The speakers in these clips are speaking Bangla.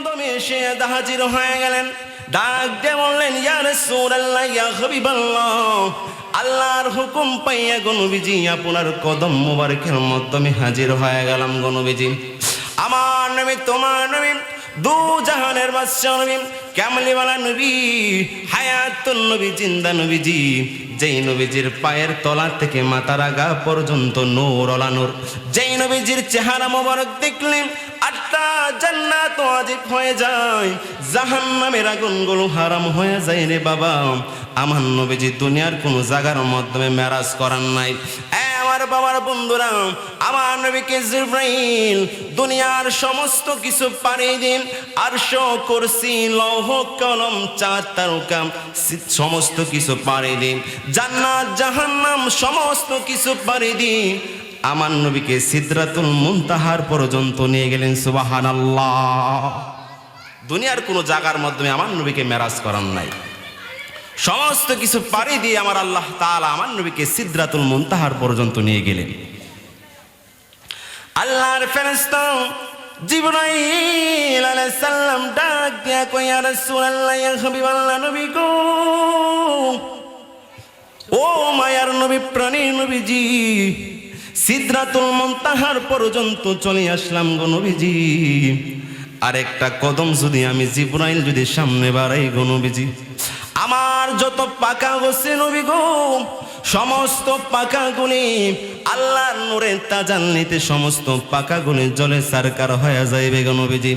মধ্যমে এসে হাজির হয়ে গেলেন। ডাক দিয়ে বললেন, ইয়া রাসূলুল্লাহ, ইয়া হাবিবাল্লাহ, আল্লাহর হুকুম পাইয়া গনবিজি আপনার কদম মোবারকের মাধ্যমে হাজির হয়ে গেলাম গনবিজি আমার নবী, তোমার নবী, দু জাহানের বাদশাহ নবী ক্যামলিওয়ালা নবী, হায়াতুন নবী, জিন্দা নবীজি, যেই নবীজির পায়ের তলা থেকে মাথার আগা পর্যন্ত নূর অলানুর যেই নবীজির চেহারা মোবারক দেখলেন আটটা জান্নাত ওয়াজিব হয়ে যায়। জাহান্নামের আগুনগুলো হারাম হয়ে যায় রে বাবা। আমার নবীজি দুনিয়ার কোন জায়গার মাধ্যমে মেরাজ করার নাই। আমার বাবার বন্ধুরা, আমার নবীকে জিব্রাইল, দুনিয়ার সমস্ত কিছু পাড়ি দিন আর করছি লৌহ, কলম চার তারকা সমস্ত কিছু পাড়ি দিন। জান্নাত, জাহান্নাম, সমস্ত কিছু পাড়ি দিন। আমার নবীকে সিদ্রাতুল মুনতাহার পর্যন্ত নিয়ে গেলেন সুবাহান দুনিয়ার কোনো জায়গার মাধ্যমে আমার নবীকে মেরাজ করার নাই। সমস্ত কিছু পাড়ি দিয়ে আমার আল্লাহ তাআলা আমার নবীকে সিদ্রাতুল মুনতাহার পর্যন্ত নিয়ে গেলেন। আল্লাহর আলাইহিস সালাম ডাক দিয়া নবী গো। ও মায়ার নবী প্রাণীর নবীজি সিদ্রাতুল মুনতাহার পর্যন্ত চলে আসলাম গো আর একটা কদম যদি আমি জিব্রাইল যদি সামনে বাড়াই গো আমার যত পাকা গোসে নবী গো সমস্ত পাকাগুলি আল্লাহর নূরের তাজাল্লিতে সমস্ত পাকাগুলি জলে সারকার হয়ে যাইবে গো নবীজি।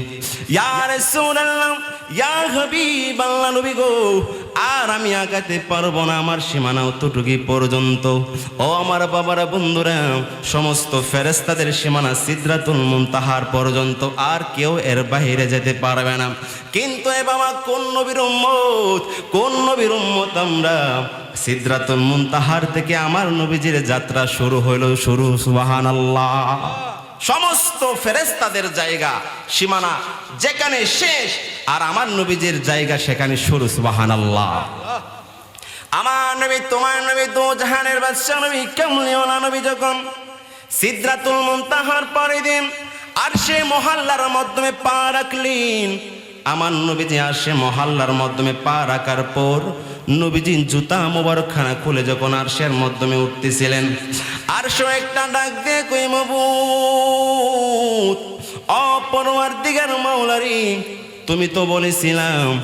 ইয়া রাসূলুল্লাহ, ইয়া হাবিব আল্লাহ নবী গো, আর আমি আগাতে পারব না আমার সীমানা অতটুকু পর্যন্ত। ও আমার বাবারা বন্ধুরা, সমস্ত ফেরেস্তাদের সীমানা সিদ্রাতুল মুনতাহার পর্যন্ত আর কেউ এর বাইরে যেতে পারবে না। কিন্তু এ বাবা কোন নবীর উম্মত, কোন নবীর উম্মত আমরা সিদ্রাতুল মুনতাহার থেকে আমার নবীজির যাত্রা শুরু হইল, শুরু সুবাহান আল্লাহ সমস্ত ফেরেস্তাদের জায়গা, সীমানা যেখানে শেষ, আর আমার নবীজির জায়গা সেখানে শুরু সুবাহান আল্লাহ আমার নবী, তোমার নবী, দু জাহানের বাদশাহ নবী কেমলিওয়ালা নবী যখন সিদ্রাতুল মুনতাহার পরে দিন আর সে মহল্লার মাধ্যমে পা রাখলেন, আমার নবীজি আর সে মহল্লার মাধ্যমে পা রাখার পর নবীজি জুতা মোবারকখানা খুলে যখন আরশের মাধ্যমে উঠতেছিলেন আরশো একটা ডাক দিয়ে কই, মবুত অপরওয়ার দিগার মাওলারি, তুমি তো বলেছিলাম,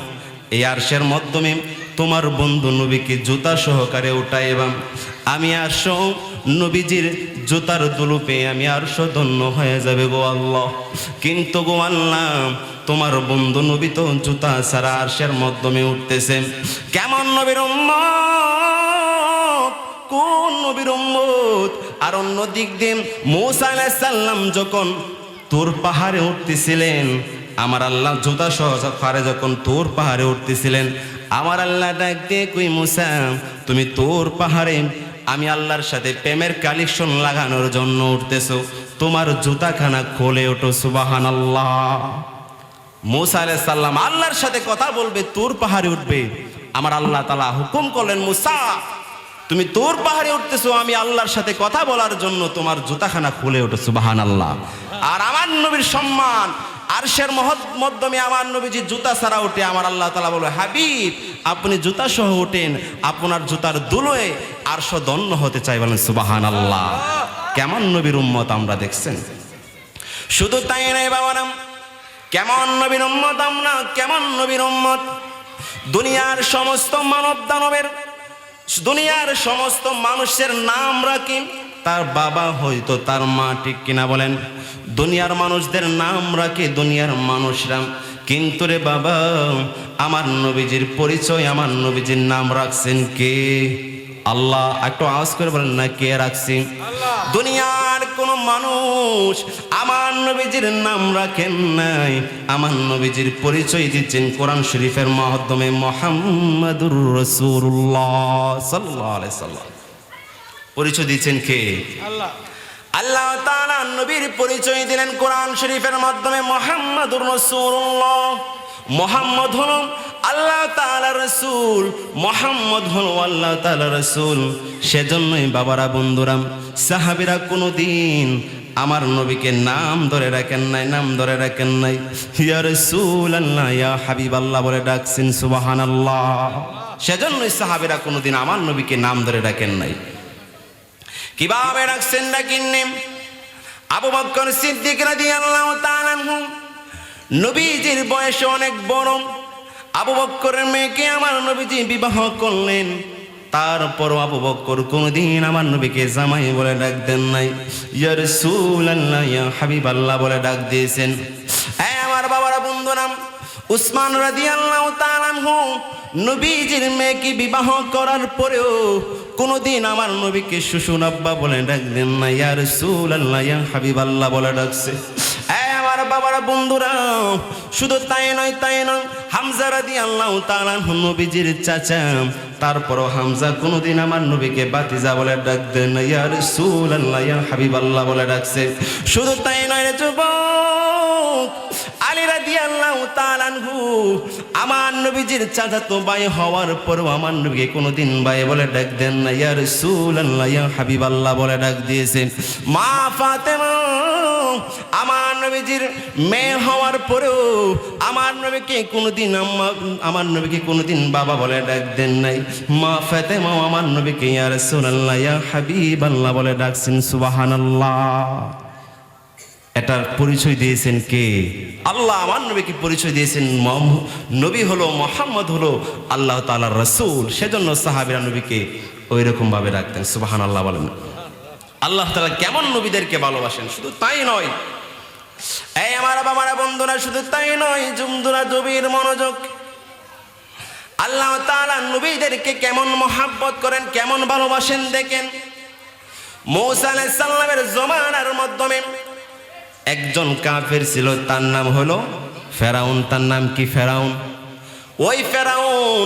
এই আরশের মাধ্যমে তোমার বন্ধু নবীকে জুতা সহকারে উঠাইবাম। আমি আরশো নবীজির জুতার দুলুপে, আমি আরশো ধন্য হয়ে যাবে গো আল্লাহ। কিন্তু গো আল্লাহ তোমার বন্ধু নবী তো জুতা সারা আরশের মাধ্যমে উঠতেছে। কেমন নবীর কোন নবীর আর অন্য দিক দিয়ে মৌসা আলাইহিস সালাম যখন তোর পাহাড়ে উঠতেছিলেন, আমার আল্লাহ জুতা সহ পাহাড়ে যখন তোর পাহাড়ে উঠতেছিলেন, আমার আল্লাহ ডাক দিয়ে কই, মুসা, তুমি তোর পাহাড়ে, আমি আল্লাহর সাথে প্রেমের কালেকশন লাগানোর জন্য উঠতেছো। তোমার জুতাখানা খোলে ওঠো সুবাহান আল্লাহ মুসা আলাইহিস সালাম আল্লাহর সাথে কথা বলবে, তোর পাহাড়ে উঠবে। আমার আল্লাহ তালা হুকুম করলেন, মুসা, তুমি তোর পাহাড়ে উঠতেছো, আমি আল্লাহর সাথে কথা বলার জন্য তোমার জুতাখানা খুলে ওঠো সুবাহান আল্লাহ আর আমার নবীর সম্মান, আরশের মহৎ মধ্যমে আমার নবীজি জুতা ছাড়া উঠে আমার আল্লাহ তালা বলবে, হাবিব, আপনি জুতা সহ ওঠেন আপনার জুতার দুলোয় আরশ দন্য হতে চাই, বলেন সুবাহান আল্লাহ কেমন নবীর উম্মত আমরা দেখছেন? শুধু তাই নয় বাবারাম। কেমন নবীর উম্মত আমরা কেমন নবীর উম্মত? দুনিয়ার সমস্ত মানব দানবের দুনিয়ার সমস্ত মানুষের নাম রাখি। তার বাবা হয়তো তার মা ঠিক কিনা বলেন? দুনিয়ার মানুষদের নাম রাখে দুনিয়ার মানুষরা। কিন্তু রে বাবা আমার নবীজির পরিচয় আমার নবীজির নাম রাখছেন কে? আল্লাহ একটু আওয়াজ করে বলেন না কে রাখছি? দুনিয়ার কোন মানুষ আমার নবীজির নাম রাখেন নাই। আমার নবীজির পরিচয় দিচ্ছেন কোরআন শরীফের মাধ্যমে মোহাম্মদুর রসুল্লাহ সাল্লাহ সাল্লাম। পরিচয় দিচ্ছেন কে? আল্লাহ। আল্লাহ তাআলা নবীর পরিচয় দিলেন কোরআন শরীফের মাধ্যমে মোহাম্মদুর রসুল্লাহ মোহাম্মদ হল আল্লাহ তাআলা রসুল, মোহাম্মদ হল আল্লাহ তাআলা রসুল। সেজন্যই বাবারা বন্ধুরাম সাহাবিরা কোনোদিন আমার নবীকে নাম ধরে রাখেন নাই, নাম ধরে রাখেন নাই। ইয়া রাসূলুল্লাহ, ইয়া হাবিবাল্লাহ বলে ডাকছেন সুবাহান আল্লাহ সেজন্যই সাহাবীরা কোনোদিন আমার নবীকে নাম ধরে রাখেন নাই। কীভাবে ডাকছেন ডাকিন আবু বকর সিদ্দিক রাদিয়াল্লাহু তাআলা নবীজির বয়স অনেক বড়। আবু বক্করের মেয়েকে আমার নবীজি বিবাহ করলেন। তারপর আবু বক্কর কোনদিন আমার নবীকে জামাই বলে ডাক দেন নাই। ইয়া রাসূলুল্লাহ, ইয়া হাবিবাল্লাহ বলে ডাক দিয়েছেন। এই আমার বাবারা, বন্ধুরা, উসমান রাদিয়াল্লাহু তাআলা আনহু নবীজির মেয়েকে বিবাহ করার পরেও কোনদিন আমার নবীকে শ্বশুর আব্বা বলে ডাক দেন না ইয়া রাসূলুল্লাহ, ইয়া হাবিবাল্লাহ বলে ডাকছে। বাবারা, বন্ধুরা, শুধু তাই নয় তাই নয়, হামজা রাদি আল্লাহ তালা নবীজির চাচা, তারপরও হামজা কোনোদিন আমার নবীকে বাতিজা বলে ডাক দেন সুল আল্লাহ ইয়া হাবিবাল্লাহ বলে ডাকছে। শুধু তাই নয় যুবক তাআলা আমার নবীজির চাচা তো ভাই হওয়ার পরও আমার নবীকে কোনোদিন ভাই বলে ডাক দেন না। ইয়া রাসূলুল্লাহ, ইয়া হাবিবাল্লাহ বলে ডাক দিয়েছেন মা ফাতেমা, আমার নবীজির মেয়ে হওয়ার পরেও আমার নবীকে কোনোদিন আম্মা, আমার নবীকে কোনোদিন বাবা বলে ডাক দেন নাই। মা ফাতেমা আমার নবীকে ইয়া রাসূলুল্লাহ, ইয়া হাবিবাল্লাহ বলে ডাকছেন, সুবহানাল্লাহ। এটার পরিচয় দিয়েছেন কে? আল্লাহ, আমার নবীকে পরিচয় দিয়েছেন নবী হলো মোহাম্মদ হলো আল্লাহ তাআলার রসুল। সেজন্য সাহাবিরা নবীকে ওই রকম ভাবে রাখতেন সুবাহান আল্লাহ বলেন। আল্লাহ তালা কেমন নবীদেরকে ভালোবাসেন? শুধু তাই নয়। এই আমার বাবারা, বন্ধুরা, শুধু তাই নয়, জুমদুরা জবির মনোযোগ। আল্লাহ তাআলা নবীদেরকে কেমন মহাব্বত করেন, কেমন ভালোবাসেন দেখেন। মৌসা আলাইহিস সালামের জমানার মাধ্যমে একজন কাফের ছিল, তার নাম হলো ফেরাউন। তার নাম কি ফেরাউন? ওই ফেরাউন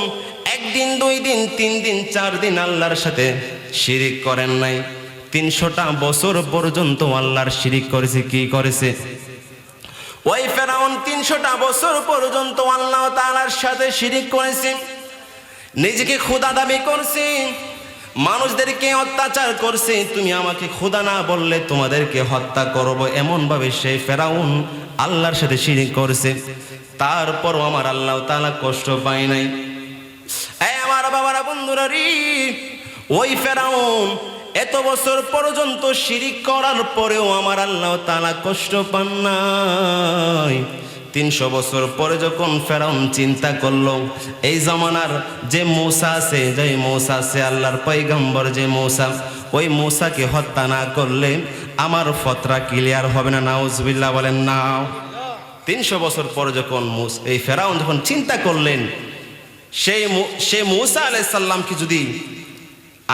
একদিন, দুই দিন, তিন দিন, চার দিন আল্লাহর সাথে শিরিক করেন নাই। তিনশোটা বছর পর্যন্ত আল্লাহর শিরিক করেছে, কি করেছে? ওই ফেরাউন তিনশোটা বছর পর্যন্ত আল্লাহ তাআলার সাথে শিরিক করেছে। নিজেকে খোদা দাবি করছে। মানুষদেরকে অত্যাচার করছে, তুমি আমাকে খোদা না বললে তোমাদেরকে হত্যা করব। এমন ভাবে সেই ফেরাউন আল্লাহর সাথে শিরিক করছে। তারপরও আমার আল্লাহ তালা কষ্ট পায় নাই। আমার বাবারা, বন্ধুরা ওই ফেরাউন এত বছর পর্যন্ত শিরিক করার পরেও আমার আল্লাহ তালা কষ্ট পান নাই। তিনশো বছর পরে যখন ফেরাউন চিন্তা করল, এই জমানার যে মৌসা আছে, যে মৌসা আছে, আল্লাহর পৈগম্বর যে মৌসা, ওই মৌসাকে হত্যা না করলে আমার ফতরা ক্লিয়ার হবে না। নাউজবিল্লাহ বলেন, না। তিনশো বছর পরে যখন এই ফেরাউন যখন চিন্তা করলেন সেই সে মৌসা আলাইসাল্লামকে যদি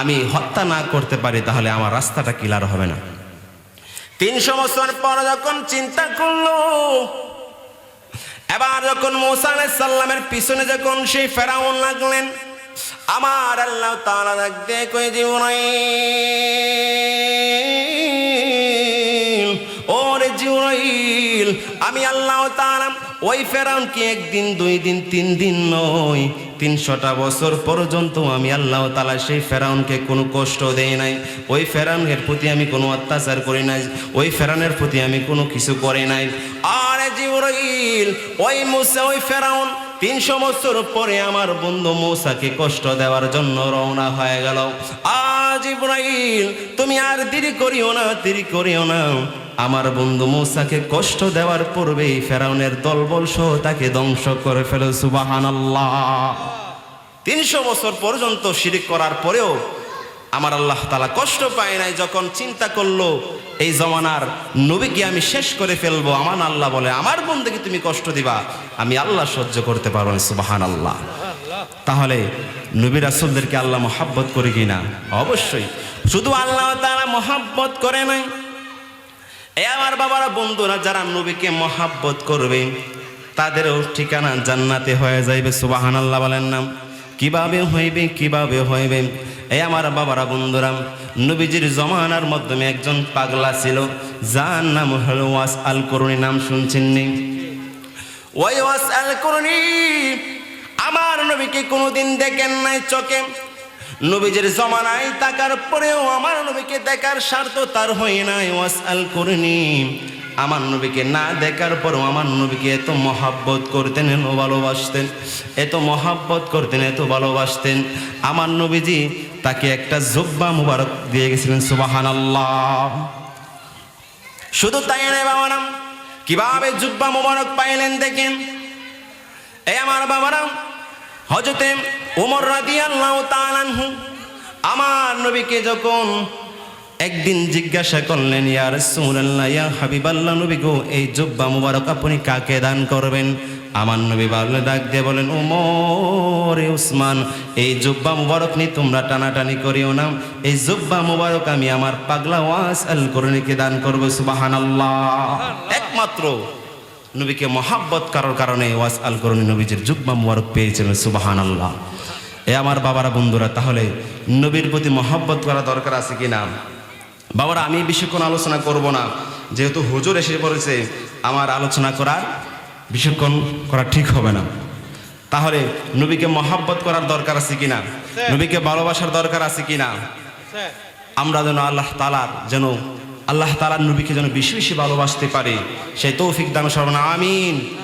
আমি হত্যা না করতে পারি, তাহলে আমার রাস্তাটা ক্লিয়ার হবে না। তিনশো বছর পর যখন চিন্তা করল এবার যখন মৌসা সাল্লামের পিছনে যখন সেই ফেরাউন লাগলেন, আমার আল্লাহ তাআলা ডাক কই জিবরাইল ওরে জিবরাইল, আমি আল্লাহ তাআলা, ওই ফেরাউনকে একদিন, দুই দিন, তিন দিন নয়, তিনশোটা বছর পর্যন্ত আমি আল্লাহ তালা সেই ফেরাউনকে কোনো কষ্ট দেই নাই। ওই ফেরাউনের প্রতি আমি কোনো অত্যাচার করি নাই, ওই ফেরানের প্রতি আমি কোনো কিছু করি নাই। জিবরাইল, ওই মুসা, ওই ফেরাউন, তিনশো বছর পরে আমার বন্ধু মৌসাকে কষ্ট দেওয়ার জন্য রওনা হয়ে গেল। আজ তুমি আর দেরি করিও না, দেরি করিও না। আমার বন্ধু মৌসাকে কষ্ট দেওয়ার পূর্বেই ফেরাউনের দলবল সহ তাকে ধ্বংস করে ফেলো সুবাহান আল্লাহ তিনশো বছর পর্যন্ত শিরিক করার পরেও আমার আল্লাহ তালা কষ্ট পায় নাই যখন চিন্তা করল, এই জমানার নবীকে আমি শেষ করে ফেলব। আমার আল্লাহ বলে, আমার বন্ধুকে তুমি কষ্ট দিবা, আমি আল্লাহ সহ্য করতে পারব না সুবাহান আল্লাহ তাহলে নবী রাসুলদেরকে আল্লাহ মহাব্বত করে কিনা? অবশ্যই। শুধু আল্লাহ তারা মহাব্বত করে নাই। এ আমার বাবারা, বন্ধুরা, যারা নবীকে মহাব্বত করবে, তাদেরও ঠিকানা জান্নাতে হয়ে যাইবে সুবাহান আল্লাহ বলেন নাম কীভাবে হইবে কীভাবে হইবে? এই আমার বাবারা, বন্ধুরা, নবীজির জমানার মাধ্যমে একজন পাগলা ছিল, যার নাম হলো ওয়াস আল করুণী নাম শুনছেন নি? ওই ওয়াস আল করুণী আমার নবীকে কোনোদিন দেখেন নাই চোখে। নবীজের জমানায় তাকার পরেও আমার নবীকে দেখার স্বার্থ তার হয় নাই ওয়াস আল করিনি আমার নবীকে না দেখার পরও আমার নবীকে এত মহাব্বত করতেন, এত ভালোবাসতেন, এত মহাব্বত করতেন, এত ভালোবাসতেন। আমার নবীজি তাকে একটা জব্বা মুবারক দিয়ে গেছিলেন সুবাহান আল্লাহ শুধু তাই নয় বাবারাম কীভাবে জুব্বা মুবারক পাইলেন দেখেন? এই আমার বাবারাম হজরতে ওমর রাদিয়াল্লাহু তাআলাহু আমার নবীকে যখন একদিন জিজ্ঞাসা করলেন, ইয়া রাসূলুল্লাহ, ইয়া হাবিবাল্লাহ নবী গো, এই জুব্বা মুবারক আপনি কাকে দান করবেন? আমার নবী বললেন, ডাক দিয়ে বলেন, ওমর উসমান, এই জুব্বা মুবারক নিয়ে তোমরা টানাটানি করিও না। এই জুব্বা মুবারক আমি আমার পাগলা ওয়াস আল করণীকে দান করব, সুবহানাল্লাহ। একমাত্র নবীকে মহাব্বত করার কারণে ওয়াস আল করণী নবীজির জুব্বা মুবারক পেয়েছিলেন সুবাহান আল্লাহ এ আমার বাবারা, বন্ধুরা, তাহলে নবীর প্রতি মহাব্বত করা দরকার আছে কি না বাবারা আমি কোনো আলোচনা করব না। যেহেতু হুজুর এসে পড়েছে আমার আলোচনা করার বিশেষক্ষণ করা ঠিক হবে না। তাহলে নবীকে মহাব্বত করার দরকার আছে কিনা? নবীকে ভালোবাসার দরকার আছে কিনা? আমরা যেন আল্লাহ তালার যেন আল্লাহ তালার নবীকে যেন বেশি বেশি ভালোবাসতে পারি সেই তৌফিক দান সর্বনা আমিন।